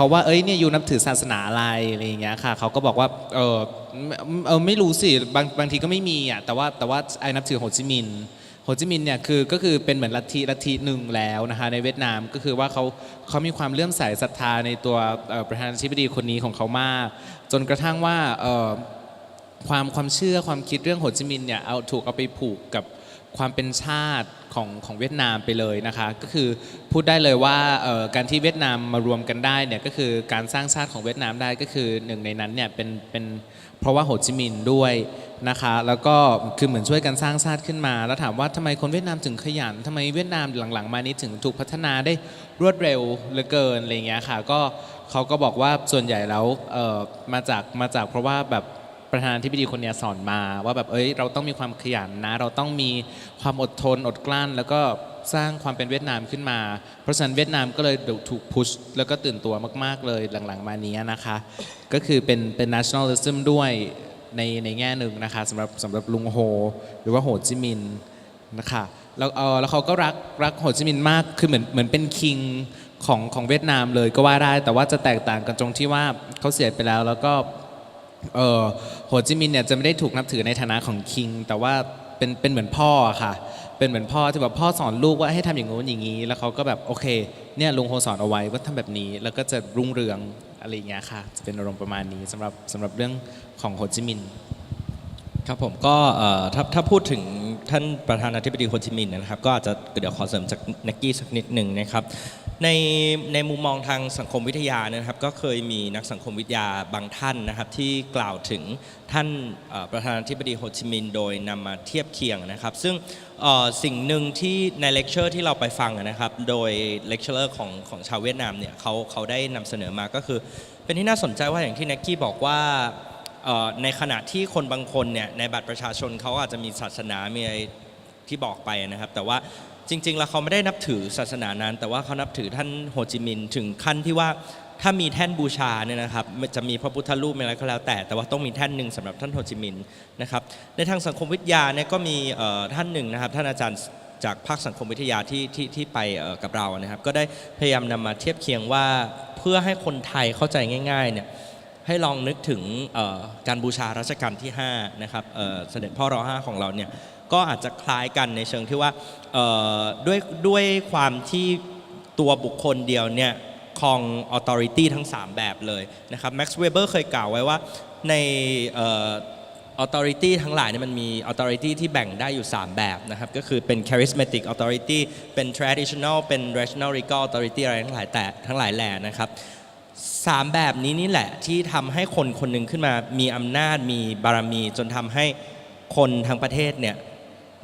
เขาว่าเอ้ยเนี่ยอยู่นับถือศาสนาอะไรอะไรอย่างเงี้ยค่ะเขาก็บอกว่าเออเออไม่รู้สิบางบางทีก็ไม่มีอะแต่ว่าแต่ว่าไอ้นับถือโฮจิมินห์โฮจิมินห์เนี่ยคือก็คือเป็นเหมือนลัทธิลัทธิหนึ่งแล้วนะคะในเวียดนามก็คือว่าเขาเขามีความเลื่อมใสศรัทธาในตัวประธานาธิบดีคนนี้ของเขามาก จนกระทั่งว่าความความเชื่อความคิดเรื่องโฮจิมินห์เนี่ยเอาถูกเอาไปผูกกับ ความเป็นชาติของของเวียดนามไปเลยนะคะ ก็คือพูดได้เลยว่าการที่เวียดนามมารวมกันได้เนี่ยก็คือการสร้างชาติของเวียดนามได้ก็คือหนึ่งในนั้นเนี่ยเป็นเป็นเพราะว่าโฮจิมินห์ด้วยนะคะแล้วก็คือเหมือนช่วยกันสร้างชาติขึ้นมา แล้วถามว่าทำไมคนเวียดนามถึงขยันทำไมเวียดนามหลังๆ มานี้ถึงถูกพัฒนาได้รวดเร็วเหลือเกินอะไรเงี้ยค่ะก็เขาก็บอกว่าส่วนใหญ่แล้วเออมาจากมาจากเพราะว่าแบบ ประธานาธิบดีคนนี้สอนมา ว่าแบบเอ้ยเราต้องมีความขยันนะ เราต้องมีความอดทนอดกลั้น แล้วก็สร้างความเป็นเวียดนามขึ้นมา เพราะฉะนั้นเวียดนามก็เลยถูกพุชแล้วก็ตื่นตัวมาก ๆ เลยหลังๆ มานี้นะคะ ก็คือเป็นเป็น nationalism ด้วยในในแง่หนึ่งนะคะสำหรับสำหรับลุงโฮ หรือว่าโฮจิมินนะคะแล้วเออแล้วเขาก็รักรักโฮจิมินห์มากคือเหมือนเหมือนเป็นคิงของของเวียดนามเลยก็ว่าได้ แต่ว่าจะแตกต่างกันตรงที่ว่าเขาเสียไปแล้ว แล้วก็ เออโฮจิมินห์เนี่ยจะไม่ได้ถูกนับถือในฐานะของคิง แต่ว่าเป็นเป็นเหมือนพ่อค่ะ เป็นเหมือนพ่อที่แบบพ่อสอนลูกว่าให้ทำอย่างงู้นอย่างนี้ แล้วเขาก็แบบโอเคเนี่ยลุงโฮสอนเอาไว้ว่าทำแบบนี้ แล้วก็จะรุ่งเรืองอะไรอย่างเงี้ยค่ะ จะเป็นอารมณ์ประมาณนี้สำหรับสำหรับเรื่องของโฮจิมินห์ ครับผมก็เอ่อถ้าถ้าพูดถึงท่านประธานาธิบดีโฮจิมินห์นะครับก็อาจจะเดี๋ยวขอเสริมจากนักกี้สักนิดหนึ่งนะครับ ในในมุมมองทางสังคมวิทยานะครับก็เคยมีนักสังคมวิทยาบางท่านนะครับที่กล่าวถึงท่านประธานาธิบดีโฮจิมินห์โดยนำมาเทียบเคียงนะครับ ซึ่งสิ่งหนึ่งที่ในเลคเชอร์ที่เราไปฟังนะครับ โดยเลคเชอร์ของของชาวเวียดนามเนี่ยเขาเขาได้นำเสนอมาก็คือ เป็นที่น่าสนใจว่าอย่างที่นักกี้บอกว่าในขณะที่คนบางคนเนี่ยในบัตรประชาชนเขาอาจจะมีศาสนามีอะไรที่บอกไปนะครับ แต่ว่า จริง ๆ แล้วเขาไม่ได้นับถือศาสนานั้น แต่ว่าเขานับถือท่านโฮจิมินห์ถึงขั้นที่ว่าถ้ามีแท่นบูชาเนี่ยนะครับจะมีพระพุทธรูปอะไรก็แล้วแต่ แต่ว่าต้องมีแท่นหนึ่งสำหรับท่านโฮจิมินห์นะครับในทางสังคมวิทยาเนี่ยก็มีท่านหนึ่งนะครับท่านอาจารย์จากภาคสังคมวิทยาที่ที่ที่ไปกับเรานะครับ ก็ได้พยายามนำมาเทียบเคียงว่าเพื่อให้คนไทยเข้าใจง่ายๆเนี่ยให้ลองนึกถึงการบูชารัชกาลที่5นะครับเอ่อเสด็จพ่อรอ5ของเราเนี่ย ก็อาจจะคล้ายกันในเชิงที่ว่าด้วยด้วยความที่ตัวบุคคลเดียวเนี่ยครอง authority ทั้ง 3 แบบเลยนะครับแม็กซ์เวเบอร์เคยกล่าวไว้ว่าในออ authority ทั้งหลายเนี่ยมันมี authority ที่แบ่งได้อยู่ 3 แบบนะครับ ก็คือเป็น charismatic authority เป็น traditional เป็น rational regal authority อะไรทั้งหลายแต่ทั้งหลายแหล่นะครับสามแบบนี้นี่แหละที่ทำให้คนคนหนึ่งขึ้นมามีอำนาจมีบารมี จนทำให้คนทั้งประเทศเนี่ย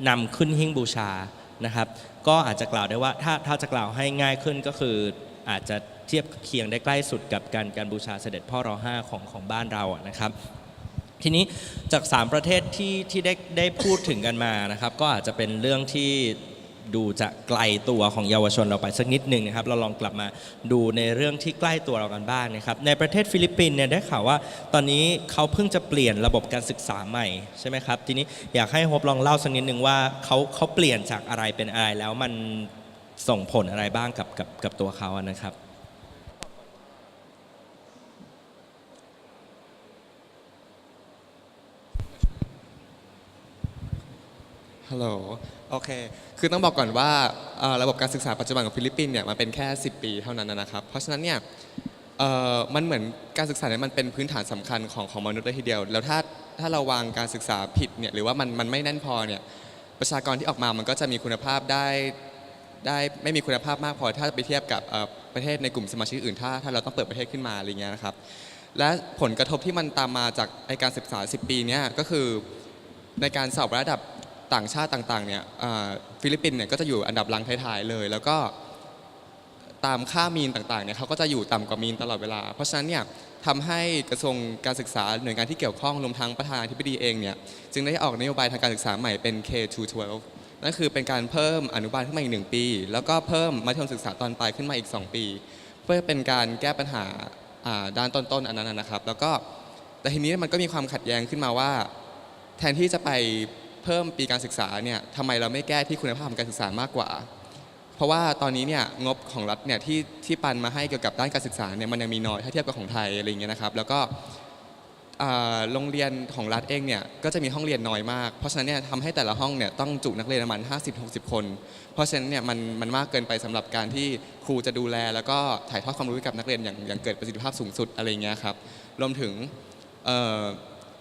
นำขึ้นหิ้งบูชานะครับ ก็อาจจะกล่าวได้ว่าถ้าถ้าจะกล่าวให้ง่ายขึ้นก็คืออาจจะเทียบเคียงได้ใกล้สุดกับการการบูชาเสด็จพ่อรอห้าของของบ้านเราอะนะครับ ทีนี้จาก 3 ประเทศที่ที่ได้ได้พูดถึงกันมานะครับ ก็อาจจะเป็นเรื่องที่ ดูจะไกลตัวของเยาวชนเราไปสักนิดหนึ่งนะครับ เราลองกลับมาดูในเรื่องที่ใกล้ตัวเรากันบ้างนะครับ ในประเทศฟิลิปปินส์เนี่ยได้ข่าวว่า ตอนนี้เขาเพิ่งจะเปลี่ยนระบบการศึกษาใหม่ใช่ไหมครับ ทีนี้อยากให้โฮปลองเล่าสักนิดหนึ่งว่าเขาเขาเปลี่ยนจากอะไรเป็นอะไรแล้วมันส่งผลอะไรบ้างกับกับกับตัวเขาอะนะครับฮัล โอเค คือต้องบอกก่อนว่าเอ่อระบบการศึกษาปัจจุบันของฟิลิปปินส์เนี่ยมันเป็นแค่ 10 ปีเท่านั้นนะครับ เพราะฉะนั้นเนี่ยเอ่อมันเหมือนการศึกษาเนี่ยมันเป็นพื้นฐานสำคัญของของมนุษย์เลยทีเดียว แล้วถ้าถ้าเราวางการศึกษาผิดเนี่ยหรือว่ามันมันไม่แน่นพอเนี่ยประชากรที่ออกมามันก็จะมีคุณภาพได้ได้ไม่มีคุณภาพมากพอถ้าไปเทียบกับเอ่อประเทศในกลุ่มสมาชิกอื่นถ้าถ้าเราต้องเปิดประเทศขึ้นมาอะไรเงี้ยนะครับ และผลกระทบที่มันตามมาจากไอการศึกษา 10 ปีเนี่ยก็คือในการสอบระดับ ต่างชาติต่างๆเนี่ยฟิลิปปินส์เนี่ยก็จะอยู่อันดับหลังท้ายๆเลย แล้วก็ตามค่ามีนต่างๆเนี่ยเขาก็จะอยู่ต่ำกว่ามีนตลอดเวลา เพราะฉะนั้นเนี่ยทำให้กระทรวงการศึกษาหน่วยงานที่เกี่ยวข้องรวมทั้งประธานาธิบดีเองเนี่ยจึงได้ออกนโยบายทางการศึกษาใหม่เป็น K-12 นั่นคือเป็นการเพิ่มอนุบาลขึ้นมาอีกหนึ่งปี แล้วก็เพิ่มมัธยมศึกษาตอนปลายขึ้นมาอีก 2 ปี เพื่อเป็นการแก้ปัญหาอ่าด้านต้นๆอันนั้นนะครับ แล้วก็แต่ทีนี้มันก็มีความขัดแย้งขึ้นมาว่า แทนที่จะไป เพิ่มปีการศึกษาเนี่ยทำไมเราไม่แก้ที่คุณภาพของการศึกษามากกว่า เพราะว่าตอนนี้เนี่ยงบของรัฐเนี่ยที่ที่ปันมาให้เกี่ยวกับด้านการศึกษาเนี่ยมันยังมีน้อยถ้าเทียบกับของไทยอะไรอย่างเงี้ยนะครับ แล้วก็โรงเรียนของรัฐเองเนี่ยก็จะมีห้องเรียนน้อยมาก เพราะฉะนั้นเนี่ยทำให้แต่ละห้องเนี่ยต้องจุนักเรียนประมาณ 50-60 คน เพราะฉะนั้นเนี่ยมันมันมากเกินไปสำหรับการที่ครูจะดูแล แล้วก็ถ่ายทอดความรู้ให้กับนักเรียนอย่างอย่างเกิดประสิทธิภาพสูงสุดอะไรเงี้ยครับรวมถึง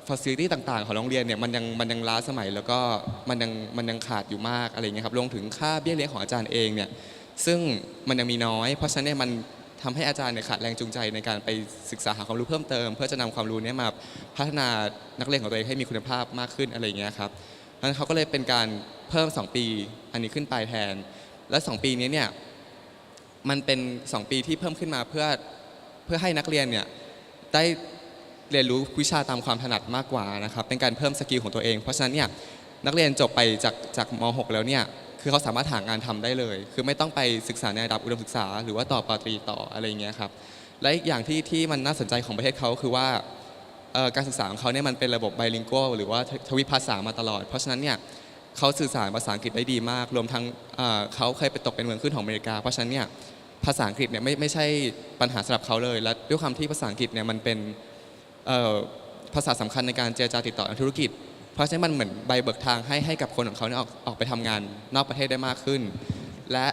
เอ่อ facility ต่างๆ ของโรงเรียนเนี่ยมันยังมันยังล้าสมัยแล้วก็มันยังมันยังขาดอยู่มากอะไรเงี้ยครับรวมถึงค่าเบี้ยเลี้ยงของอาจารย์เองเนี่ยซึ่งมันยังมีน้อย เพราะฉะนั้นเนี่ยมันทำให้อาจารย์เนี่ยขาดแรงจูงใจในการไปศึกษาหาความรู้เพิ่มเติม เพื่อจะนำความรู้เนี้มาพัฒนานักเรียนของตัวเองให้มีคุณภาพมากขึ้นอะไรเงี้ยครับเพราะฉะนั้นเขาก็เลยเป็นการเพิ่ม 2 ปีอันนี้ขึ้นไปแทน และ 2 ปีนี้เนี่ยมันเป็น 2 ปีที่เพิ่มขึ้นมาเพื่อเพื่อให้นักเรียนเนี่ยได้ เรียนรู้วิชาตามความถนัดมากกว่านะครับเป็นการเพิ่มสกิลของตัวเอง เพราะฉะนั้นเนี่ยนักเรียนจบไปจากจากม .6 แล้วเนี่ยคือเขาสามารถหางานทำได้เลย คือไม่ต้องไปศึกษาในระดับอุดมศึกษา หรือว่าต่อปริญญาตรีต่ออะไรอย่างเงี้ยครับและอีกอย่างที่ที่มันน่าสนใจของประเทศเขาคือว่าการศึกษาของเขาเนี่ยมันเป็นระบบไบลิง u a l หรือว่าทวิภาษามาตลอด เพราะฉะนั้นเนี่ยเขาสื่อสารภาษาอังกฤษได้ดีมาก รวมทั้งเขาเคยไปตกเป็นเมืองขึ้นของอเมริกา เพราะฉะนั้นเนี่ยภาษาอังกฤษเนี่ยไม่ไม่ใช่ปัญหาสำหรับเขาเลย และด้วยความที่ภาษาอังกฤษเนี่ยมันเป็น ภาษาสำคัญในการเจรจาติดต่อธุรกิจ เพราะฉะนั้นมันเหมือนใบเบิกทางให้ให้กับคนของเขาเนี่ยออกออกไปทำงานนอกประเทศได้มากขึ้น และ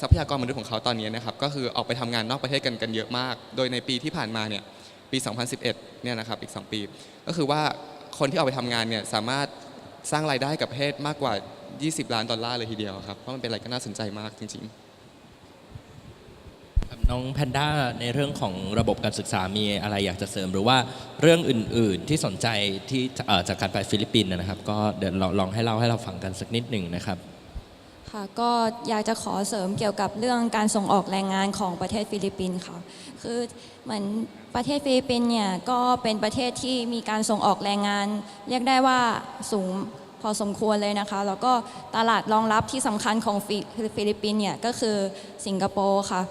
ทรัพยากรมนุษย์ของเขาตอนนี้นะครับก็คือออกไปทำงานนอกประเทศกันกันเยอะมาก โดยในปีที่ผ่านมาเนี่ยปี 2011 เนี่ยนะครับอีก 2 ปี ก็คือว่าคนที่ออกไปทำงานเนี่ยสามารถสร้างรายได้ให้กับประเทศมากกว่า 20 ล้านดอลลาร์เลยทีเดียวครับ เพราะมันเป็นอะไรก็น่าสนใจมากจริง ๆ น้องแพนด้าในเรื่องของระบบการศึกษามีอะไรอยากจะเสริม หรือว่าเรื่องอื่น ๆ ที่สนใจที่เอ่อจากการไปฟิลิปปินส์นะครับ ก็เดี๋ยวลองลองให้เล่าให้เราฟังกันสักนิดหนึ่งนะครับ ค่ะก็อยากจะขอเสริมเกี่ยวกับเรื่องการส่งออกแรงงานของประเทศฟิลิปปินส์ค่ะคือเหมือนประเทศฟิลิปปินส์เนี่ยก็เป็นประเทศที่มีการส่งออกแรงงาน เรียกได้ว่าสูงพอสมควรเลยนะคะ แล้วก็ตลาดรองรับที่สำคัญของฟิลิปปินส์เนี่ยก็คือสิงคโปร์ค่ะ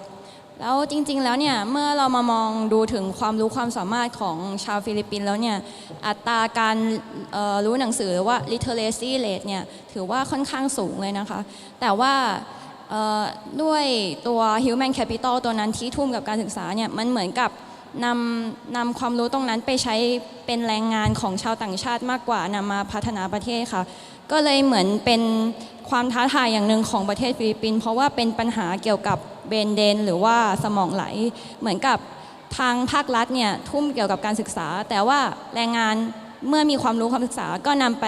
แล้วจริงๆ แล้วเนี่ยเมื่อเรามามองดูถึงความรู้ความสามารถของชาวฟิลิปปินส์แล้วเนี่ยอัตราการรู้หนังสือหรือว่า literacy rate เนี่ยถือว่าค่อนข้างสูงเลยนะคะ แต่ว่าด้วยตัว human capital ตัวนั้นที่ทุ่มกับการศึกษาเนี่ยมันเหมือนกับนำนำความรู้ตรงนั้นไปใช้เป็นแรงงานของชาวต่างชาติมากกว่านำมาพัฒนาประเทศค่ะ ก็เลยเหมือนเป็นความท้าทายอย่างหนึ่งของประเทศฟิลิปปินส์เพราะว่าเป็นปัญหาเกี่ยวกับ เบนเดนหรือว่าสมองไหล เหมือนกับทางภาครัฐเนี่ยทุ่มเกี่ยวกับการศึกษา แต่ว่าแรงงานเมื่อมีความรู้ความศึกษาก็นำไป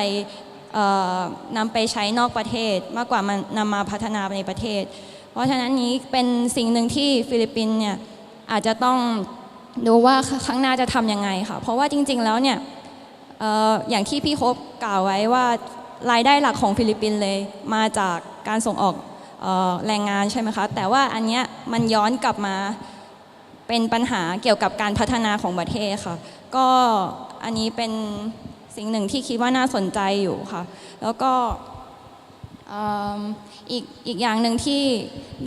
นำไปใช้นอกประเทศมากกว่ามันนำมาพัฒนาในประเทศ เพราะฉะนั้นนี้เป็นสิ่งหนึ่งที่ฟิลิปปินส์เนี่ยอาจจะต้องดูว่าข้างหน้าจะทำยังไงค่ะเพราะว่าจริง ๆ แล้วเนี่ยออย่างที่พี่โคบกล่าวไว้ว่ารายได้หลักของฟิลิปปินส์เลยมาจากการส่งออก แรงงานใช่ไหมคะ แต่ว่าอันเนี้ยมันย้อนกลับมาเป็นปัญหาเกี่ยวกับการพัฒนาของประเทศค่ะ ก็อันนี้เป็นสิ่งหนึ่งที่คิดว่าน่าสนใจอยู่ค่ะ แล้วก็อีกอีกอย่างหนึ่งที่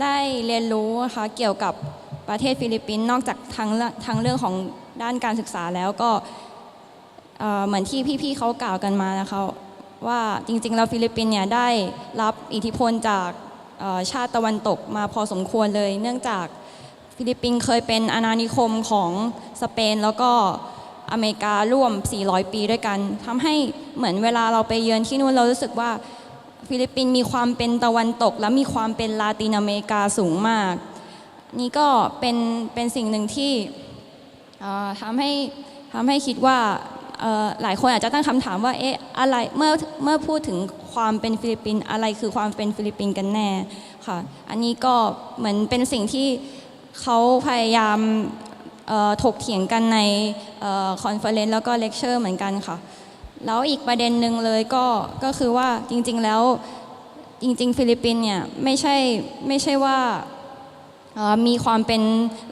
ได้เรียนรู้นะคะเกี่ยวกับประเทศฟิลิปปินส์นอกจากทางเรื่องทางเรื่องของด้านการศึกษาแล้วก็เหมือนที่พี่ๆเขากล่าวกันมานะคะว่าจริงๆแล้วฟิลิปปินส์เนี่ยได้รับอิทธิพลจาก ชาติตะวันตกมาพอสมควรเลย เนื่องจากฟิลิปปินส์เคยเป็นอาณานิคมของสเปน แล้วก็อเมริการ่วม 400 ปีด้วยกันทำให้เหมือนเวลาเราไปเยือนที่นู่นเรารู้สึกว่าฟิลิปปินส์มีความเป็นตะวันตก และมีความเป็นลาตินอเมริกาสูงมาก นี่ก็เป็นเป็นสิ่งหนึ่งที่ทำให้ทำให้คิดว่า หลายคนอาจจะตั้งคำถามว่าเอ๊ะอะไรเมื่อเมื่อพูดถึงความเป็นฟิลิปปินส์อะไรคือความเป็นฟิลิปปินส์กันแน่ค่ะอันนี้ก็เหมือนเป็นสิ่งที่เขาพยายามถกเถียงกันในคอนเฟอเรนซ์แล้วก็เลคเชอร์เหมือนกันค่ะ แล้วอีกประเด็นหนึ่งเลยก็ก็คือว่าจริงๆแล้วจริงๆ ฟิลิปปินส์เนี่ยไม่ใช่ไม่ใช่ว่ามีความเป็น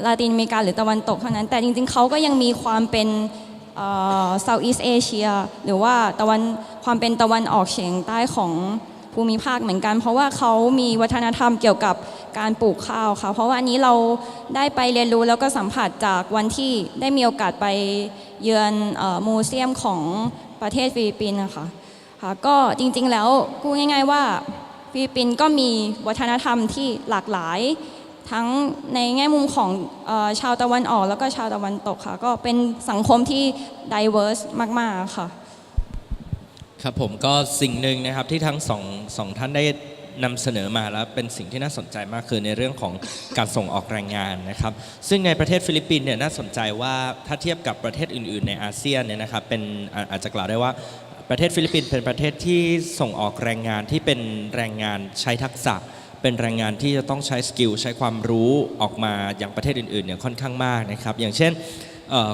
ลาตินอเมริกาหรือตะวันตกเท่านั้น แต่จริงๆเขาก็ยังมีความเป็น เซาท์อีสเอเชียหรือว่าตะวันความเป็นตะวันออกเฉียงใต้ของภูมิภาคเหมือนกัน เพราะว่าเขามีวัฒนธรรมเกี่ยวกับการปลูกข้าวค่ะเพราะว่าอันนี้เราได้ไปเรียนรู้แล้วก็สัมผัสจากวันที่ได้มีโอกาสไปเยือนออมูเซียมของประเทศฟิลิปปินส์นะคะค่ะก็จริงๆแล้วพูดง่าย ๆ ว่าฟิลิปปินส์ก็มีวัฒนธรรมที่หลากหลาย ทั้งในแง่มุมของเออชาวตะวันออก แล้วก็ชาวตะวันตกค่ะ ก็เป็นสังคมที่ diverse มาก ๆ ค่ะ ครับผมก็สิ่งหนึ่งนะครับที่ทั้งสองสองท่านได้นำเสนอมาแล้วเป็นสิ่งที่น่าสนใจมากคือในเรื่องของการส่งออกแรงงานนะครับ ซึ่งในประเทศฟิลิปปินส์เนี่ยน่าสนใจว่าถ้าเทียบกับประเทศอื่น ๆ ในอาเซียนเนี่ยนะครับเป็นอาอาจจะกล่าวได้ว่าประเทศฟิลิปปินส์เป็นประเทศที่ส่งออกแรงงานที่เป็นแรงงานใช้ทักษะ เป็นแรงงานที่จะต้องใช้สกิลใช้ความรู้ออกมาอย่างประเทศอื่นๆเนี่ยค่อนข้างมากนะครับ อย่างเช่น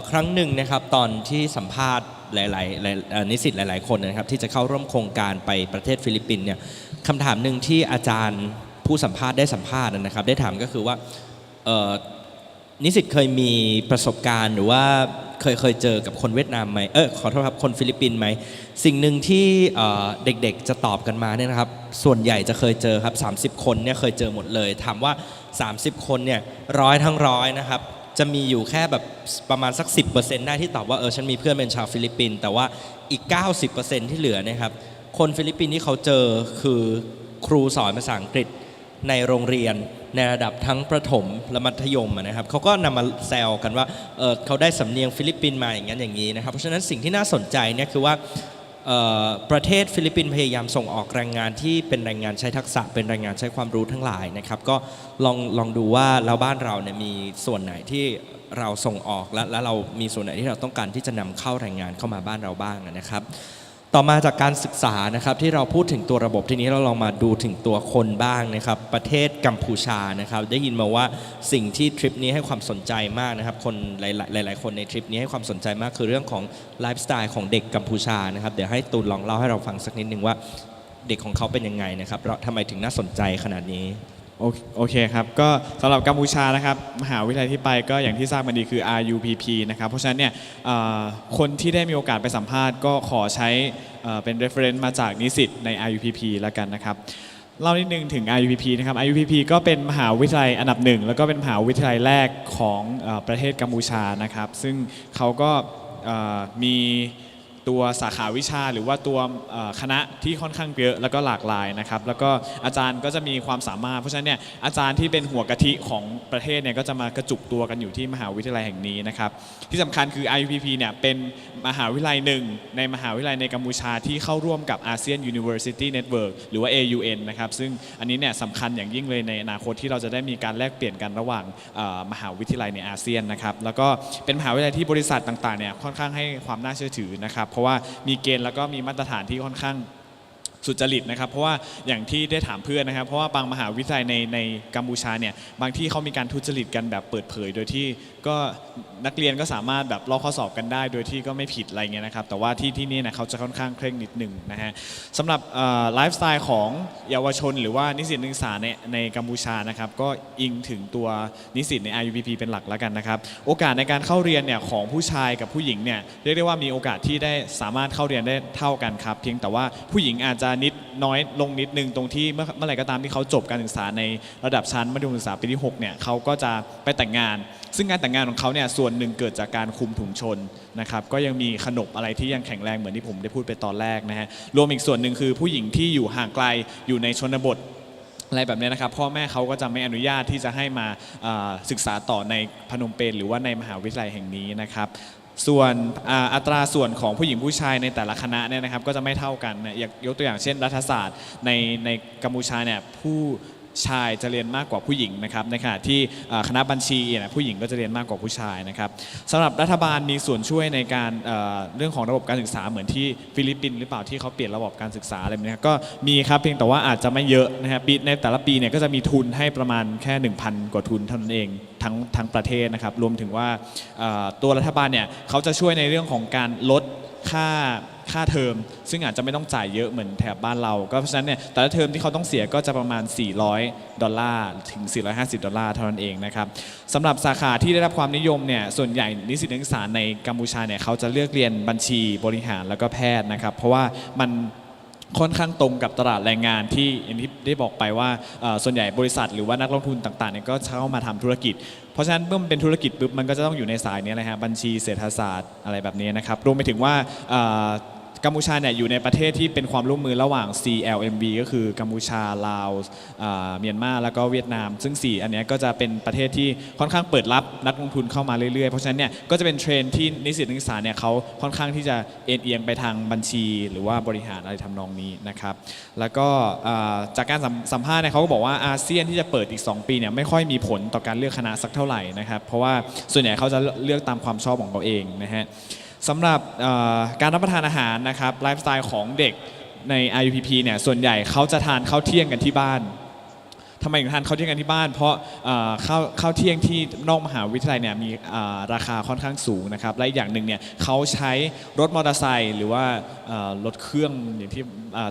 ครั้งหนึ่งนะครับตอนที่สัมภาษณ์หลายๆนิสิตหลาย ๆ คนนะครับที่จะเข้าร่วมโครงการไปประเทศฟิลิปปินส์เนี่ยคำถามหนึ่งที่อาจารย์ผู้สัมภาษณ์ได้สัมภาษณ์นะครับ ได้ถามก็คือว่า นิสิตเคยมีประสบการณ์หรือว่าเคยเคยเจอกับคนเวียดนามไหมเออขอโทษครับคนฟิลิปปินส์ไหมสิ่งหนึ่งที่เด็กๆจะตอบกันมาเนี่ยนะครับ ส่วนใหญ่จะเคยเจอครับ 30 คนเนี่ยเคยเจอหมดเลยถามว่า 30 คนเนี่ยร้อยทั้งร้อยนะครับ จะมีอยู่แค่แบบประมาณสัก 10%ได้ที่ตอบว่าเออฉันมีเพื่อนเป็นชาวฟิลิปปินส์แต่ว่าอีก 90%ที่เหลือนะครับ คนฟิลิปปินส์ที่เขาเจอคือครูสอนภาษาอังกฤษในโรงเรียน ในระดับทั้งประถมและมัธยมนะครับเขาก็นำมาแซวกันว่าเเขาได้สำเนียงฟิลิปปินส์มาอย่างนั้นอย่างนี้นะครับเพราะฉะนั้นสิ่งที่น่าสนใจเนี่ยคือว่าประเทศฟิลิปปินส์พยายามส่งออกแรงงานที่เป็นแรงงานใช้ทักษะเป็นแรงงานใช้ความรู้ทั้งหลายนะครับ ก็ลองลองดูว่าแล้วบ้านเราเนี่ยมีส่วนไหนที่เราส่งออกและและเรามีส่วนไหนที่เราต้องการที่จะนำเข้าแรงงานเข้ามาบ้านเราบ้างนะครับ ต่อมาจากการศึกษานะครับที่เราพูดถึงตัวระบบทีนี้เราลองมาดูถึงตัวคนบ้างนะครับ ประเทศกัมพูชานะครับ ได้ยินมาว่าสิ่งที่ทริปนี้ให้ความสนใจมากนะครับ คนหลายๆหลาย ๆ คนในทริปนี้ให้ความสนใจมากคือเรื่องของไลฟ์สไตล์ของเด็กกัมพูชานะครับ เดี๋ยวให้ตูนลองเล่าให้เราฟังสักนิดนึงว่าเด็กของเขาเป็นยังไงนะครับแล้วทำไมถึงน่าสนใจขนาดนี้ โอเคโอเคครับ ก็สำหรับกัมพูชานะครับ มหาวิทยาลัยที่ไปก็อย่างที่ทราบกันดีคือ RUPP นะครับ เพราะฉะนั้นเนี่ยเอ่อคนที่ได้มีโอกาสไปสัมภาษณ์ก็ขอใช้เอ่อเป็น reference มาจากนิสิตใน RUPP แล้วกันนะครับเล่านิดนึงถึง RUPP นะครับ RUPP ก็เป็นมหาวิทยาลัยอันดับหนึ่งแล้วก็เป็นมหาวิทยาลัยแรกของเออประเทศกัมพูชานะครับ ซึ่งเขาก็เอ่อมี ตัวสาขาวิชาหรือว่าตัวคณะที่ค่อนข้างเยอะแล้วก็หลากหลายนะครับแล้วก็อาจารย์ก็จะมีความสามารถ เพราะฉะนั้นเนี่ยอาจารย์ที่เป็นหัวกะทิของประเทศเนี่ยก็จะมากระจุกตัวกันอยู่ที่มหาวิทยาลัยแห่งนี้นะครับที่สำคัญคือ IPP เนี่ยเป็นมหาวิทยาลัยหนึ่งในมหาวิทยาลัยในกัมพูชาที่เข้าร่วมกับ ASEAN University Network หรือว่า AUN นะครับซึ่งอันนี้เนี่ยสำคัญอย่างยิ่งเลยในอนาคตที่เราจะได้มีการแลกเปลี่ยนกันระหว่างมหาวิทยาลัยในอาเซียนนะครับแล้วก็เป็นมหาวิทยาลัยที่บริษัทต่างๆเนี่ยค่อนข้างให้ความน่าเชื่อถือนะครับเพราะว่ามีเกณฑ์แล้วก็มีมาตรฐานที่ค่อนข้าง สุจริตนะครับ เพราะว่าอย่างที่ได้ถามเพื่อนนะครับ เพราะว่าบางมหาวิทยาลัยในในกัมพูชาเนี่ยบางที่เขามีการทุจริตกันแบบเปิดเผย โดยที่ก็นักเรียนก็สามารถแบบลอกข้อสอบกันได้ โดยที่ก็ไม่ผิดอะไรเงี้ยนะครับ แต่ว่าที่ที่นี่นี่ยเขาจะค่อนข้างเคร่งนิดหนึ่งนะฮะสำหรับไลฟ์สไตล์ของเยาวชน หรือว่านิสิตนักศึกษาในในกัมพูชานะครับก็อิงถึงตัวนิสิตใน IUPP เป็นหลักแล้วกันนะครับ โอกาสในการเข้าเรียนเนี่ยของผู้ชายกับผู้หญิงเนี่ยเรียกได้ว่ามีโอกาสที่ได้สามารถเข้าเรียนได้เท่ากันครับเพียงแต่ว่าผู้หญิงอาจจะนิดน้อยลงนิดนึงตรงที่เมื่อเมื่อไหร่ก็ตามที่เขาจบการศึกษาในระดับชั้นมัธยมศึกษาปีที่6เนี่ยเขาก็จะไปแต่งงาน ซึ่งการแต่งงานของเขาเนี่ยส่วนหนึ่งเกิดจากการคุมถุงชนนะครับก็ยังมีขนบอะไรที่ยังแข็งแรงเหมือนที่ผมได้พูดไปตอนแรกนะฮะรวมอีกส่วนหนึ่งคือผู้หญิงที่อยู่ห่างไกลอยู่ในชนบทอะไรแบบนี้นะครับพ่อแม่เขาก็จะไม่อนุญาตที่จะให้มาอ่าศึกษาต่อในพนมเปญหรือว่าในมหาวิทยาลัยแห่งนี้นะครับ ส่วนอ,อัตราส่วนของผู้หญิงผู้ชายในแต่ละคณะเนี่ยนะครับก็จะไม่เท่ากันนะอย่างยกตัวอย่างเช่น รัฐศาสตร์ในในกัมพูชาเนี่ยผู้ชายจะเรียนมากกว่าผู้หญิงนะครับในขณะที่คณะบัญชีเนี่ยผู้หญิงก็จะเรียนมากกว่าผู้ชายนะครับสำหรับรัฐบาลมีส่วนช่วยในการเเรื่องของระบบการศึกษาเหมือนที่ฟิลิปปินส์หรือเปล่าที่เขาเปลี่ยนระบบการศึกษาอะไรนี้ครับก็มีครับเพียงแต่ว่าอาจจะไม่เยอะนะครับปีในแต่ละปีเนี่ยก็จะมีทุนให้ประมาณแค่ 1,000 กว่าทุนเท่านั้นเอง ทั้งทั้งประเทศนะครับ รวมถึงว่าตัวรัฐบาลเนี่ยเขาจะช่วยในเรื่องของการลดค่าค่าเทอม ซึ่งอาจจะไม่ต้องจ่ายเยอะเหมือนแถบบ้านเรา ก็เพราะฉะนั้นเนี่ยแต่ละเทอมที่เขาต้องเสียก็จะประมาณ 400 ดอลลาร์ถึง 450 ดอลลาร์เท่านั้นเองนะครับสำหรับสาขาที่ได้รับความนิยมเนี่ยส่วนใหญ่นิสิตนักศึกษาในกัมพูชาเนี่ยเขาจะเลือกเรียนบัญชีบริหารแล้วก็แพทย์นะครับ เพราะว่ามัน ค่อนข้างตรงกับตลาดแรงงานที่อย่างที่ได้บอกไปว่าส่วนใหญ่บริษัทหรือว่านักลงทุนต่างๆเนี่ยก็เข้ามาทำธุรกิจ เพราะฉะนั้นเมื่อมันเป็นธุรกิจปุ๊บมันก็จะต้องอยู่ในสายนี้แหละฮะบัญชีเศรษฐศาสตร์อะไรแบบนี้นะครับรวมไปถึงว่า กัมพูชาเนี่ยอยู่ในประเทศที่เป็นความร่วมมือระหว่าง CLMV ก็คือกัมพูชาลาวเมียนมาแล้วก็เวียดนาม ซึ่ง 4 อันเนี้ยก็จะเป็นประเทศที่ค่อนข้างเปิดรับนักลงทุนเข้ามาเรื่อยๆ เพราะฉะนั้นเนี่ยก็จะเป็นเทรนที่นิสิตนักศึกษาเนี่ยเขาค่อนข้างที่จะเอ็นเอียงไปทางบัญชี หรือว่าบริหารอะไรทำนองนี้นะครับแล้วก็จากการสัมสัมภาษณ์เนี่ยเขาก็บอกว่าอาเซียนที่จะเปิดอีก 2 ปีเนี่ยไม่ค่อยมีผลต่อการเลือกคณะสักเท่าไหร่นะครับเพราะว่าส่วนใหญ่เขาจะเลือกตามความชอบของเขาเองนะฮะ สำหรับการรับประทานอาหารนะครับไลฟ์สไตล์ของเด็กใน IUPP เนี่ยส่วนใหญ่เขาจะทานข้าวเที่ยงกันที่บ้านทำไมถึงทานข้าวเที่ยงกันที่บ้าน เพราะข้าวข้าวเที่ยงที่นอกมหาวิทยาลัยเนี่ยมีราคาค่อนข้างสูงนะครับและอีกอย่างหนึ่งเนี่ยเขาใช้รถมอเตอร์ไซค์หรือว่ารถเครื่องอย่างที่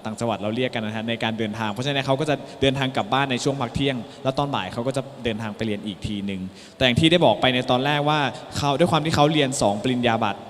ต่างจังหวัดเราเรียกกันนะฮะในการเดินทาง เพราะฉะนั้นเขาก็จะเดินทางกลับบ้านในช่วงพักเที่ยง แล้วตอนบ่ายเขาก็จะเดินทางไปเรียนอีกทีหนึ่งแต่อย่างที่ได้บอกไปในตอนแรกว่าเขาด้วยความที่เขาเรียน 2 ปริญญาบัตร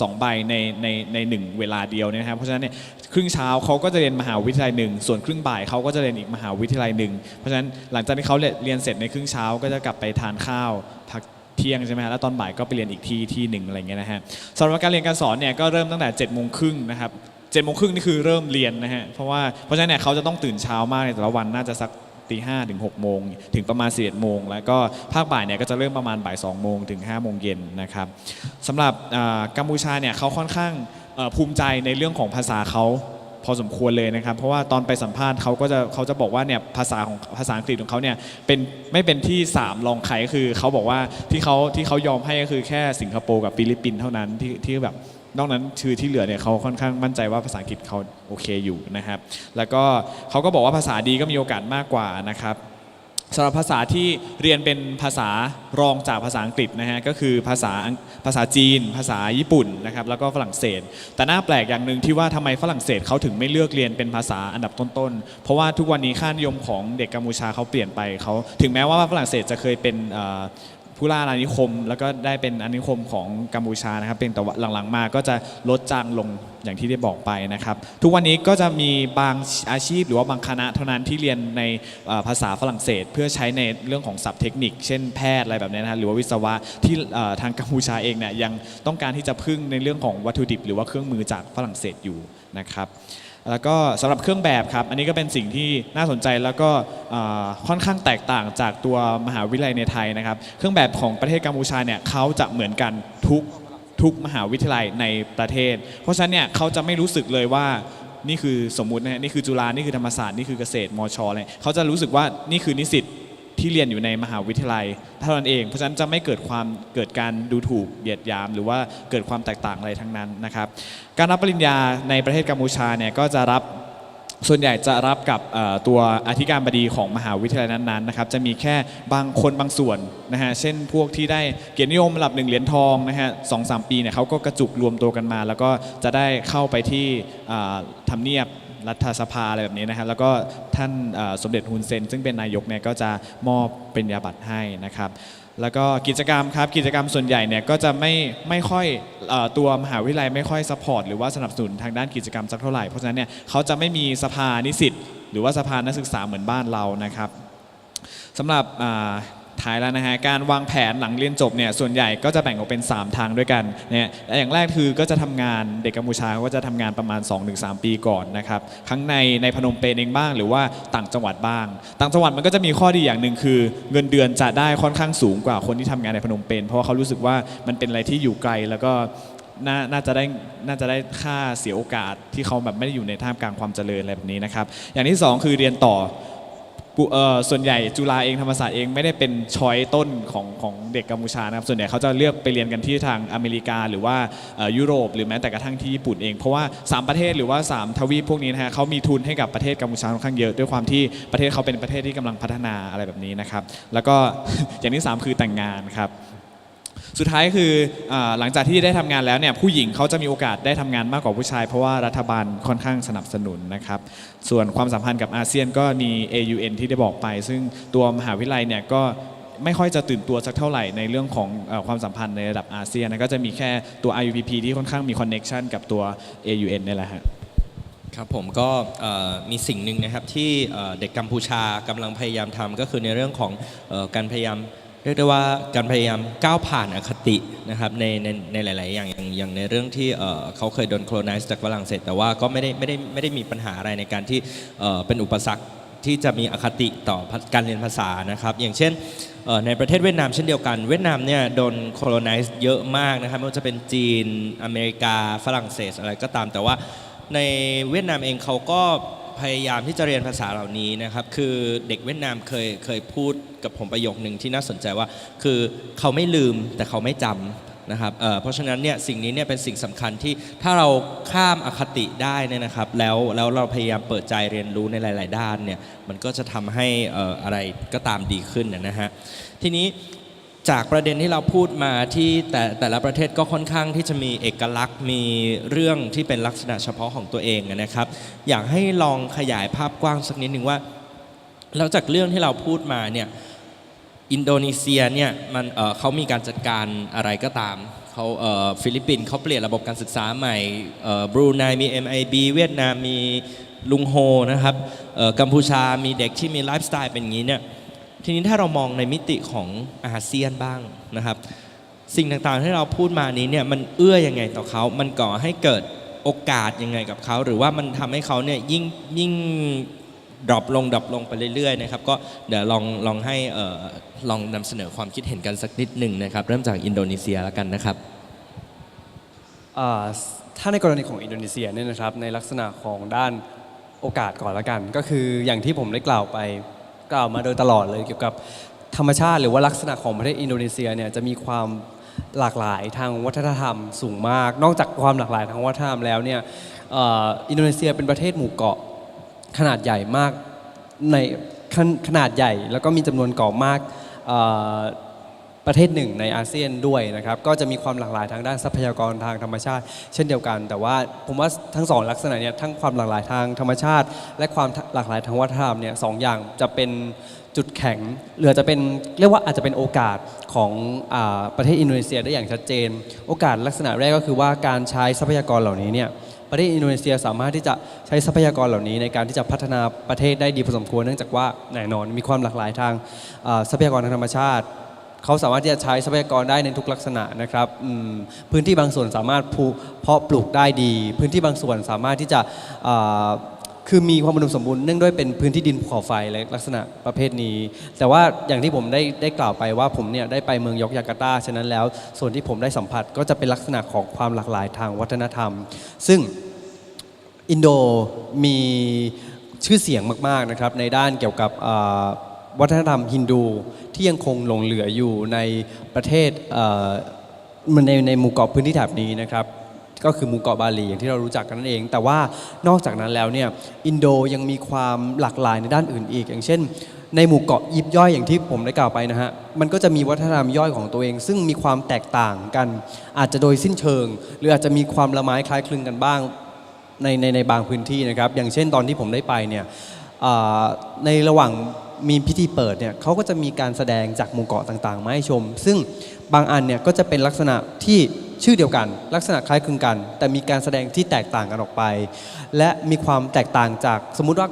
สองใบในในในหนึ่งเวลาเดียวเนยนะครับเพราะฉะนั้นเนี่ยครึ่งเช้าเขาก็จะเรียนมหาวิทยาลัยหนึ่งส่วนครึ่งบ่ายเขาก็จะเรียนอีกมหาวิทยาลัยหนึ่งเพราะฉะนั้นหลังจากที่เขาเรียนเสร็จในครึ่งเช้าก็จะกลับไปทานข้าวพักเที่ยงใช่ไหมฮะแล้วตอนบ่ายก็ไปเรียนอีกที่ที่หนึ่งอะไรเงี้ยนะฮะสำหรับการเรียนการสอนเนี่ยก็เริ่มตั้งแต่7จ็ดโมงครึ่งนะครับเจ็ดโมงครึ่งนี่คือเริ่มเรียนนะฮะเพราะว่าเพราะฉะนั้นเนี่ยเขาจะต้องตื่นเช้ามากในแต่ละวันน่าจะสัก ตีห้าถึง6โมงถึงประมาณ 11โมงแล้วก็ภาคบ่ายเนี่ยก็จะเริ่มประมาณบ่าย2โมงถึง5โมงเย็นนะครับสำหรับกัมพูชาเนี่ยเขาค่อนข้างภูมิใจในเรื่องของภาษาเขาพอสมควรเลยนะครับ เพราะว่าตอนไปสัมภาษณ์เขาก็จะเขาจะบอกว่าเนี่ยภาษาของภาษาอังกฤษของเขาเนี่ยเป็นไม่เป็นที่ 3 รองใครก็คือเขาบอกว่าที่เขาที่เขายอมให้ก็คือแค่สิงคโปร์กับฟิลิปปินส์เท่านั้นที่ที่แบบ นอกนั้นชื่อที่เหลือเนี่ยเขาค่อนข้างมั่นใจว่าภาษาอังกฤษเขาโอเคอยู่นะครับ แล้วก็เขาก็บอกว่าภาษาดีก็มีโอกาสมากกว่านะครับสำหรับภาษาที่เรียนเป็นภาษารองจากภาษาอังกฤษนะฮะก็คือภาษาภาษาจีน ภาษาญี่ปุ่นนะครับแล้วก็ฝรั่งเศส แต่น่าแปลกอย่างหนึ่งที่ว่าทำไมฝรั่งเศสเขาถึงไม่เลือกเรียนเป็นภาษาอันดับต้นๆ เพราะว่าทุกวันนี้ค่านิยมของเด็กกัมพูชาเขาเปลี่ยนไปเขาถึงแม้ว่าฝรั่งเศสจะเคยเป็น ผู้ล่าอาณานิคม แล้วก็ได้เป็นอาณานิคมของกัมพูชานะครับเป็นแต่ว่าหลังๆมาก็จะลดจางลงอย่างที่ได้บอกไปนะครับ ทุกวันนี้ก็จะมีบางอาชีพหรือว่าบางคณะเท่านั้นที่เรียนในภาษาฝรั่งเศส เพื่อใช้ในเรื่องของศัพท์เทคนิค เช่นแพทย์อะไรแบบนี้นะฮะหรือว่าวิศวะที่ทางกัมพูชาเองเนี่ยยังต้องการที่จะพึ่งในเรื่องของวัตถุดิบ หรือว่าเครื่องมือจากฝรั่งเศสอยู่นะครับ แล้วก็สำหรับเครื่องแบบครับ อันนี้ก็เป็นสิ่งที่น่าสนใจแล้วก็ค่อนข้างแตกต่างจากตัวมหาวิทยาลัยในไทยนะครับ เครื่องแบบของประเทศกัมพูชาเนี่ยเขาจะเหมือนกันทุกทุกมหาวิทยาลัยในประเทศ เพราะฉะนั้นเนี่ยเขาจะไม่รู้สึกเลยว่านี่คือสมมุตินะนี่คือจุฬานี่คือธรรมศาสตร์นี่คือเกษตรมชอะไรเขาจะรู้สึกว่านี่คือนิสิต ที่เรียนอยู่ในมหาวิทยาลัยเท่านั้นเอง เพราะฉะนั้นจะไม่เกิดความเกิดการดูถูกเหยียดหยาม หรือว่าเกิดความแตกต่างอะไรทั้งนั้นนะครับ การรับปริญญาในประเทศกัมพูชาเนี่ยก็จะรับส่วนใหญ่จะรับกับตัวอธิการบดีของมหาวิทยาลัยนั้นๆนะครับจะมีแค่บางคนบางส่วนนะฮะเช่นพวกที่ได้เกียรตินิยมระดับหนึ่งเหรียญทองนะฮะสองสามปีเนี่ยเขาก็กระจุกรวมตัวกันมา แล้วก็จะได้เข้าไปที่ทำเนียบ รัฐสภาอะไรแบบนี้นะครับแล้วก็ท่านสมเด็จฮุนเซน ซึ่งเป็นนายกเนี่ยก็จะมอบปริญญาบัตรให้นะครับแล้วก็กิจกรรมครับกิจกรรมส่วนใหญ่เนี่ยก็จะไม่ไม่ค่อยอตัวมหาวิทยาลัยไม่ค่อยสปอร์ตหรือว่าสนับสนุนทางด้านกิจกรรมสักเท่าไหร่เพราะฉะนั้นเนี่ยเขาจะไม่มีสภานิสิตหรือว่าสภานักศึกษาเหมือนบ้านเรานะครับสำหรับ ท้ายแล้วนะฮะการวางแผนหลังเรียนจบเนี่ยส่วนใหญ่ก็จะแบ่งออกเป็น 3 ทางด้วยกันเนี่ยอย่างแรกคือก็จะทำงานเด็กกัมพูชาก็จะทำงานประมาณ 2-3 ปีก่อนนะครับทั้งในในพนมเปญเองบ้างหรือว่าต่างจังหวัดบ้าง ต่างจังหวัดมันก็จะมีข้อดีอย่างหนึ่งคือ เงินเดือนจะได้ค่อนข้างสูงกว่าคนที่ทำงานในพนมเปญเพราะว่าเขารู้สึกว่ามันเป็นอะไรที่อยู่ไกลแล้วก็น่าน่าจะได้น่าจะได้ค่าเสียโอกาสที่เขาแบบไม่ได้อยู่ในท่ามกลางความเจริญอะไรแบบนี้นะครับอย่างที่สองคือเรียนต่อ ส่วนใหญ่จุฬาเองธรรมศาสตร์เองไม่ได้เป็นช้อยต้นของของเด็กกัมพูชานะครับส่วนใหญ่เขาจะเลือกไปเรียนกันที่ทางอเมริกาหรือว่ายุโรป หรือแม้แต่กระทั่งที่ญี่ปุ่นเองเพราะว่า 3 ประเทศหรือว่า 3 ทวีปพวกนี้นะฮะเขามีทุนให้กับประเทศกัมพูชาค่อนข้างเยอะด้วยความที่ประเทศเขาเป็นประเทศที่กำลังพัฒนาอะไรแบบนี้นะครับแล้วก็อย่างที่ 3 คือแต่งงานครับ สุดท้ายคืออาหลังจากที่ได้ทำงานแล้วเนี่ยผู้หญิงเขาจะมีโอกาสได้ทำงานมากกว่าผู้ชาย เพราะว่ารัฐบาลค่อนข้างสนับสนุนนะครับ ส่วนความสัมพันธ์กับอาเซียนก็มี AUN ที่ได้บอกไป ซึ่งตัวมหาวิทยาลัยเนี่ยก็ไม่ค่อยจะตื่นตัวสักเท่าไหร่ในเรื่องของเออความสัมพันธ์ในระดับอาเซียนนะก็จะมีแค่ตัว IUPP ที่ค่อนข้างมีคอนเน็ชันกับตัว AUN นี่แหละฮะ ครับผมก็เอ่อมีสิ่งหนึ่งนะครับที่เอ่อเด็กกัมพูชากำลังพยายามทำก็คือในเรื่องของเออการพยายาม เรียกได้ว่าการพยายามก้าวผ่านอคตินะครับในในในหลาย ๆ อย่างอย่างอย่างในเรื่องที่เอ่อเขาเคยโดนโคลนไนซ์จากฝรั่งเศสแต่ว่าก็ไม่ได้ไม่ได้ไม่ได้มีปัญหาอะไรในการที่เอ่อเป็นอุปสรรคที่จะมีอคติต่อการเรียนภาษานะครับ อย่างเช่นในประเทศเวียดนามเช่นเดียวกัน เวียดนามเนี่ยโดนโคลนไนซ์เยอะมากนะครับไม่ว่าจะเป็นจีนอเมริกาฝรั่งเศสอะไรก็ตามแต่ว่าในเวียดนามเองเขาก็ พยายามที่จะเรียนภาษาเหล่านี้นะครับ คือเด็กเวียดนามเคยเคยพูดกับผมประโยคหนึ่งที่น่าสนใจว่า คือเขาไม่ลืมแต่เขาไม่จำนะครับเเพราะฉะนั้นเนี่ยสิ่งนี้เนี่ยเป็นสิ่งสำคัญที่ถ้าเราข้ามอคติได้เนี่ยนะครับ แล้วแล้วเราพยายามเปิดใจเรียนรู้ในหลาย ๆ ด้านเนี่ยมันก็จะทำให้เอ่ออะไรก็ตามดีขึ้นนะฮะทีนี้ จากประเด็นที่เราพูดมาที่แต่แต่ละประเทศก็ค่อนข้างที่จะมีเอกลักษณ์มีเรื่องที่เป็นลักษณะเฉพาะของตัวเองนะครับ อยากให้ลองขยายภาพกว้างสักนิดหนึ่งว่าแล้วจากเรื่องที่เราพูดมาเนี่ยอินโดนีเซียเนี่ยมันเออเขามีการจัดการอะไรก็ตามเขาเออฟิลิปปินส์เขาเปลี่ยนระบบการศึกษาใหม่เออบรูไนมี MIB เวียดนามมีลุงโฮนะครับเออกัมพูชามีเด็กที่มีไลฟ์สไตล์เป็นอย่างนี้เนี่ย ทีนี้ถ้าเรามองในมิติของอาเซียนบ้างนะครับ สิ่งต่างๆที่เราพูดมานี้เนี่ยมันเอื้อยังไงต่อเขา มันก่อให้เกิดโอกาสยังไงกับเขา หรือว่ามันทำให้เขาเนี่ยยิ่งยิ่งดรอปลงดรอปลงไปเรื่อยๆนะครับก็เดี๋ยวลองลองให้ลองนำเสนอความคิดเห็นกันสักนิดหนึ่งนะครับ เริ่มจากอินโดนีเซียแล้วกันนะครับถ้าในกรณีของอินโดนีเซียเนี่ยนะครับในลักษณะของด้านโอกาสก่อนละกัน ก็คืออย่างที่ผมได้กล่าวไป กล่าวมาโดยตลอดเลยเกี่ยวกับธรรมชาติหรือว่าลักษณะของประเทศอินโดนีเซียเนี่ยจะมีความหลากหลายทางวัฒนธรรมสูงมาก นอกจากความหลากหลายทางวัฒนธรรมแล้วเนี่ยออินโดนีเซียเป็นประเทศหมู่เกาะขนาดใหญ่มากในขนาดใหญ่ แล้วก็มีจำนวนเกาะมาก ประเทศหนึ่งในอาเซียนด้วยนะครับ ก็จะมีความหลากหลายทางด้านทรัพยากรทางธรรมชาติ เช่นเดียวกัน แต่ว่าผมว่าทั้งสองลักษณะเนี่ยทั้งความหลากหลายทางธรรมชาติ และความหลากหลายทางวัฒนธรรมเนี่ยสองอย่างจะเป็นจุดแข็งหรือจะเป็นเรียกว่าอาจจะเป็นโอกาสของอประเทศอินโดนีเซียได้อย่างชัดเจน โอกาสลักษณะแรกก็คือว่าการใช้ทรัพยากรเหล่านี้เนี่ยประเทศอินโดนีเซียสามารถที่จะใช้ทรัพยากรเหล่านี้ ในการที่จะพัฒนาประเทศได้ดีพอสมควรเนื่องจากว่าแน่นอนมีความหลากหลายทางทรัพยากรทางธรรมชาติ เขาสามารถที่จะใช้ทรัพยากรได้ในทุกลักษณะนะครับพื้นที่บางส่วนสามารถเพาะปลูกได้ดี พื้นที่บางส่วนสามารถที่จะคือมีความอุดมสมบูรณ์เนื่องด้วยเป็นพื้นที่ดินภูเขาไฟและลักษณะประเภทนี้ แต่ว่าอย่างที่ผมได้ได้กล่าวไปว่าผมเนี่ยได้ไปเมืองยอกยาการ์ตาฉะนั้นแล้ว ส่วนที่ผมได้สัมผัสก็จะเป็นลักษณะของความหลากหลายทางวัฒนธรรม ซึ่งอินโดมีชื่อเสียงมากๆนะครับในด้านเกี่ยวกับ วัฒนธรรมฮินดูที่ยังคงหลงเหลืออยู่ในประเทศมันในในหมู่เกาะพื้นที่แถบนี้นะครับก็คือหมู่เกาะบาหลีอย่างที่เรารู้จักกันนั่นเอง แต่ว่านอกจากนั้นแล้วเนี่ยอินโดยังมีความหลากหลายในด้านอื่นอีก อย่างเช่น ในหมู่เกาะยิบย่อยอย่างที่ผมได้กล่าวไปนะฮะมันก็จะมีวัฒนธรรมย่อยของตัวเอง ซึ่งมีความแตกต่างกัน อาจจะโดยสิ้นเชิง หรืออาจจะมีความละไม้คล้ายคลึงกันบ้างในในในบางพื้นที่นะครับอย่างเช่นตอนที่ผมได้ไปเนี่ยในระหว่าง มีพิธีเปิดเนี่ยเขาก็จะมีการแสดงจากหมู่เกาะต่างๆมาให้ชม ซึ่งบางอันเนี่ยก็จะเป็นลักษณะที่ชื่อเดียวกัน ลักษณะคล้ายคลึงกัน แต่มีการแสดงที่แตกต่างกันออกไป และมีความแตกต่างจากสมมุติว่า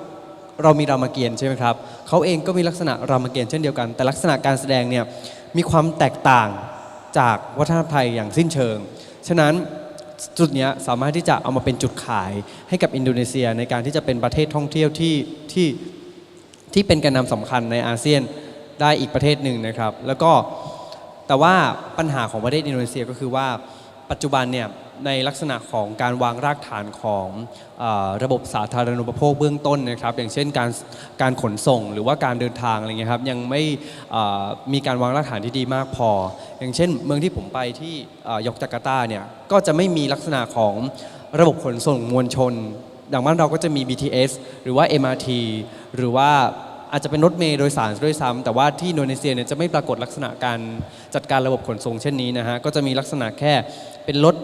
เรามีรามเกียรติ์ใช่ไหมครับเขาเองก็มีลักษณะรามเกียรติ์เช่นเดียวกัน แต่ลักษณะการแสดงเนี่ยมีความแตกต่างจากวัฒนธรรมไทยอย่างสิ้นเชิง ฉะนั้นจุดเนี้ยสามารถที่จะเอามาเป็นจุดขายให้กับอินโดนีเซียในการที่จะเป็นประเทศท่องเที่ยวที่ที่ ที่เป็นแกนนำสำคัญในอาเซียนได้อีกประเทศหนึ่งนะครับ แล้วก็แต่ว่าปัญหาของประเทศอินโดนีเซียก็คือว่าปัจจุบันเนี่ยในลักษณะของการวางรากฐานของอระบบสาธารณูปโภคเบื้องต้นนะครับ อย่างเช่นการการขนส่งหรือว่าการเดินทางอะไรเงี้ยครับยังไม่มีการวางรากฐานที่ดีมากพอ อย่างเช่น เมืองที่ผมไปที่เอ่อยกจาการ์ตาเนี่ยก็จะไม่มีลักษณะของระบบขนส่งมวลชน อย่างบ้านเราก็จะมี BTS หรือว่า MRT หรือว่า อาจจะเป็นรถเมล์โดยสารด้วยซ้ำแต่ว่าที่อินโดนีเซียเนี่ยจะไม่ปรากฏลักษณะการจัดการระบบขนส่งเช่นนี้นะฮะก็จะมีลักษณะแค่เป็นรถ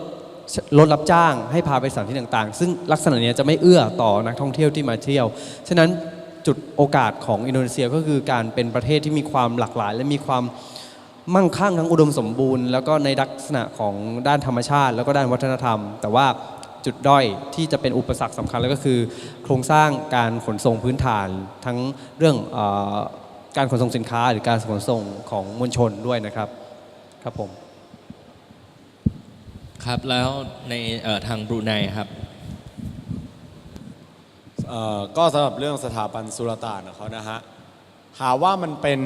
รถรับจ้างให้พาไปสถานที่ต่างๆ ซึ่งลักษณะเนี้ยจะไม่เอื้อต่อนักท่องเที่ยวที่มาเที่ยว ฉะนั้นจุดโอกาสของอินโดนีเซียก็คือการเป็นประเทศที่มีความหลากหลาย และมีความมั่งคั่งทั้งอุดมสมบูรณ์ แล้วก็ในลักษณะของด้านธรรมชาติ แล้วก็ด้านวัฒนธรรม แต่ว่า จุดด้อยที่จะเป็นอุปสรรคสำคัญแล้วก็คือ โครงสร้างการขนส่งพื้นฐานทั้งเรื่องเออการขนส่งสินค้า หรือการขนส่งของมวลชนด้วยนะครับครับผมครับแล้วในเอ่อทางบรูไนครับเอ่อก็สำหรับเรื่องสถาบันสุลต่านของเขานะฮะหาว่ามันเป็น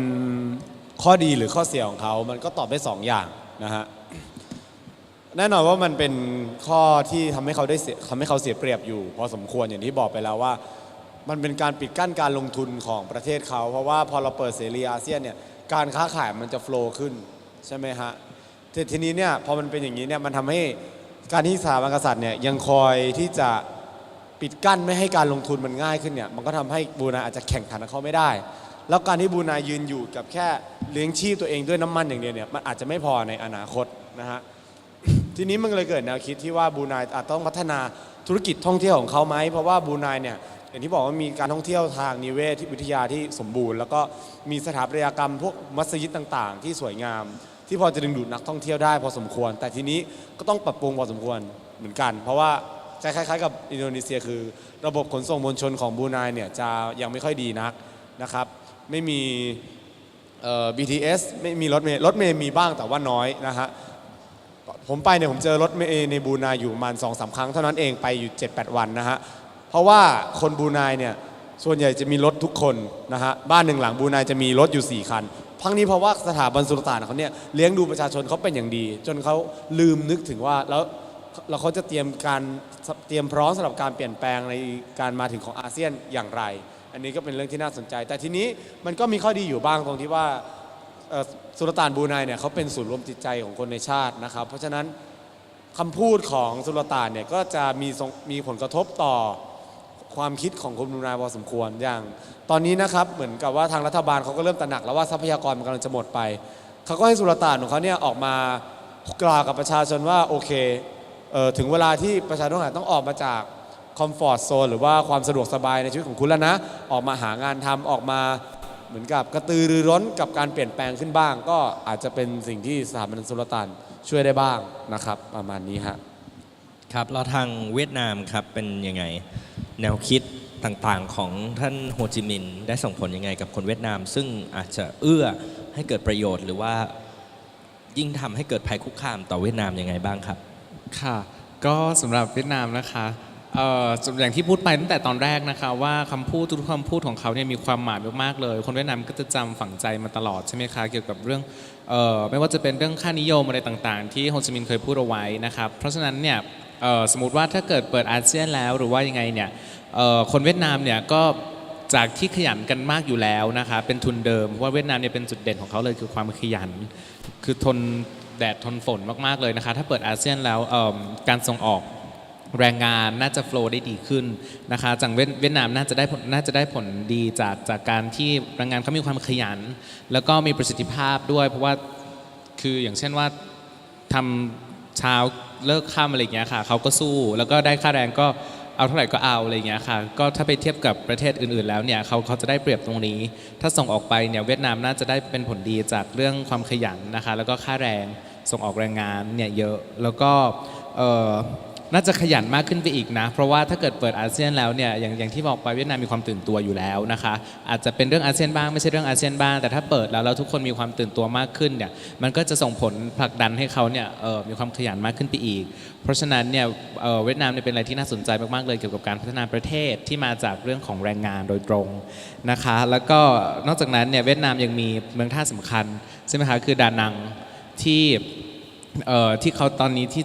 ข้อดีหรือข้อเสียของเขา มันก็ตอบได้สองอย่างนะฮะ แน่นอนว่ามันเป็นข้อที่ทำให้เขาได้เสียทำให้เขาเสียเปรียบอยู่ พอสมควรอย่างที่บอกไปแล้วว่า มันเป็นการปิดกั้นการลงทุนของประเทศเขา เพราะว่าพอเราเปิดเสรีอาเซียนเนี่ยการค้าขายมันจะโฟล์ขึ้นใช่ไหมฮะแต่ทีนี้เนี่ยพอมันเป็นอย่างนี้เนี่ยมันทำให้การที่สถาบันกษัตริย์เนี่ยยังคอยที่จะปิดกั้นไม่ให้การลงทุนมันง่ายขึ้นเนี่ยมันก็ทำให้บรูไนอาจจะแข่งขันกับเขาไม่ได้ แล้วการที่บรูไนยืนอยู่กับแค่เลี้ยงชีพตัวเองด้วยน้ำมันอย่างเดียวเนี่ยมันอาจจะไม่พอในอนาคตนะฮะ ทีนี้มันเลยเกิดแนวคิดที่ว่าบรูไนอาจต้องพัฒนาธุรกิจท่องเที่ยวของเขาไหมเพราะว่าบรูไนเนี่ยอย่างที่บอกว่ามีการท่องเที่ยวทางนิเวศวิทยาที่สมบูรณ์ แล้วก็มีสถาปัตยกรรมพวกมัสยิดต่างๆ ที่สวยงาม ที่พอจะดึงดูดนักท่องเที่ยวได้พอสมควร แต่ทีนี้ก็ต้องปรับปรุงพอสมควรเหมือนกัน เพราะว่าคล้ายๆกับอินโดนีเซียคือ ระบบขนส่งมวลชนของบรูไนเนี่ยจะยังไม่ค่อยดีนักนะครับไม่มี BTS ไม่มีรถเมล์รถเมล์มีบ้างแต่ว่าน้อยนะฮะ ผมไปเนี่ยผมเจอรถเมล์ในบรูไนอยู่ประมาณสองสาครั้งเท่านั้นเองไปอยู่ 7-8 วันนะฮะ เพราะว่าคนบรูไนเนี่ยส่วนใหญ่จะมีรถทุกคนนะฮะบ้านหนึ่งหลังบรูไนจะมีรถอยู่ 4 คันทั้งนี้เพราะว่าสถาบันสุลต่านเขาเนี่ยเลี้ยงดูประชาชนเขาเป็นอย่างดี จนเขาลืมนึกถึงว่าแล้วแล้วเขาจะเตรียมการเตรียมพร้อมสำหรับการเปลี่ยนแปลงในการมาถึงของอาเซียนอย่างไร อันนี้ก็เป็นเรื่องที่น่าสนใจ แต่ทีนี้มันก็มีข้อดีอยู่บ้างตรงที่ว่า สุลต่านบูไนเนี่ยเขาเป็นศูนย์รวมจิตใจของคนในชาตินะครับ เพราะฉะนั้นคำพูดของสุลต่านเนี่ยก็จะมีมีผลกระทบต่อความคิดของคนบูไนพอสมควรอย่าง ตอนนี้นะครับเหมือนกับว่าทางรัฐบาลเขาก็เริ่มตระหนักแล้วว่าทรัพยากรมันกำลังจะหมดไปเขาก็ให้สุลต่านของเขาเนี่ยออกมากล่าวกับประชาชนว่าโอเคเออถึงเวลาที่ประชาชนต้องออกมาจากคอมฟอร์ z โซนหรือว่าความสะดวกสบายในชีวิตของคุณแล้วนะ ออกมาหางานทำออกมา เหมือนกับกระตือรือร้นกับการเปลี่ยนแปลงขึ้นบ้าง ก็อาจจะเป็นสิ่งที่สถาบันสุลต่านช่วยได้บ้างนะครับ ประมาณนี้ฮะครับแล้วทางเวียดนามครับเป็นยังไงแนวคิดต่างๆของท่านโฮจิมินห์ได้ส่งผลยังไงกับคนเวียดนาม ซึ่งอาจจะเอื้อให้เกิดประโยชน์หรือว่ายิ่งทำให้เกิดภัยคุกคามต่อเวียดนามยังไงบ้างครับ ค่ะ ก็สำหรับเวียดนามนะคะ เอ่ออย่างที่พูดไปตั้งแต่ตอนแรกนะคะว่าคำพูดทุกคำพูดของเขาเนี่ยมีความหมายมากๆเลย คนเวียดนามก็จะจำฝังใจมาตลอดใช่ไหมคะเกี่ยวกับเรื่องเอ่อไม่ว่าจะเป็นเรื่องค่านิยมอะไรต่างๆ ที่โฮจิมินห์เคยพูดเอาไว้นะครับเพราะฉะนั้นเนี่ยเอ่อสมมติว่าถ้าเกิดเปิดอาเซียนแล้วหรือว่ายังไงเนี่ยเอ่อคนเวียดนามเนี่ยก็จากที่ขยันกันมากอยู่แล้วนะคะเป็นทุนเดิมเพราะว่าเวียดนามเนี่ยเป็นจุดเด่นของเขาเลยคือความขยัน คือทนแดดทนฝนมากๆเลยนะคะถ้าเปิดอาเซียนแล้วการส่งออก แรงงานน่าจะโฟล์ได้ดีขึ้นนะคะจากเวียดนามน่าจะได้ผลน่าจะได้ผลดีจากจากการที่แรงงานเขามีความขยัน แล้วก็มีประสิทธิภาพด้วย เพราะว่าคืออย่างเช่นว่าทำเช้าเลิกค่ำอะไรอย่างเงี้ยค่ะเขาก็สู้แล้วก็ได้ค่าแรงก็เอาเท่าไหร่ก็เอาอะไรอย่างเงี้ยค่ะก็ถ้าไปเทียบกับประเทศอื่น ๆ แล้วเนี่ยเขาเขาจะได้เปรียบตรงนี้ ถ้าส่งออกไปเนี่ยเวียดนามน่าจะได้เป็นผลดีจากเรื่องความขยันนะคะแล้วก็ค่าแรงส่งออกแรงงานเนี่ยเยอะแล้วก็เออ น่าจะขยันมากขึ้นไปอีกนะ เพราะว่าถ้าเกิดเปิดอาเซียนแล้วเนี่ยอย่างอย่างที่บอกไปเวียดนามมีความตื่นตัวอยู่แล้วนะคะ อาจจะเป็นเรื่องอาเซียนบ้างไม่ใช่เรื่องอาเซียนบ้าง แต่ถ้าเปิดแล้วแล้วทุกคนมีความตื่นตัวมากขึ้นเนี่ยมันก็จะส่งผลผลักดันให้เขาเนี่ยเออมีความขยันมากขึ้นไปอีก เพราะฉะนั้นเนี่ยเออเวียดนามเนี่ยเป็นอะไรที่น่าสนใจมากๆเลยเกี่ยวกับการพัฒนาประเทศที่มาจากเรื่องของแรงงานโดยตรงนะคะ แล้วก็นอกจากนั้นเนี่ยเวียดนามยังมีเมืองท่าสำคัญใช่ไหมคะคือดานังที่เออที่เขาตอนนี้ที่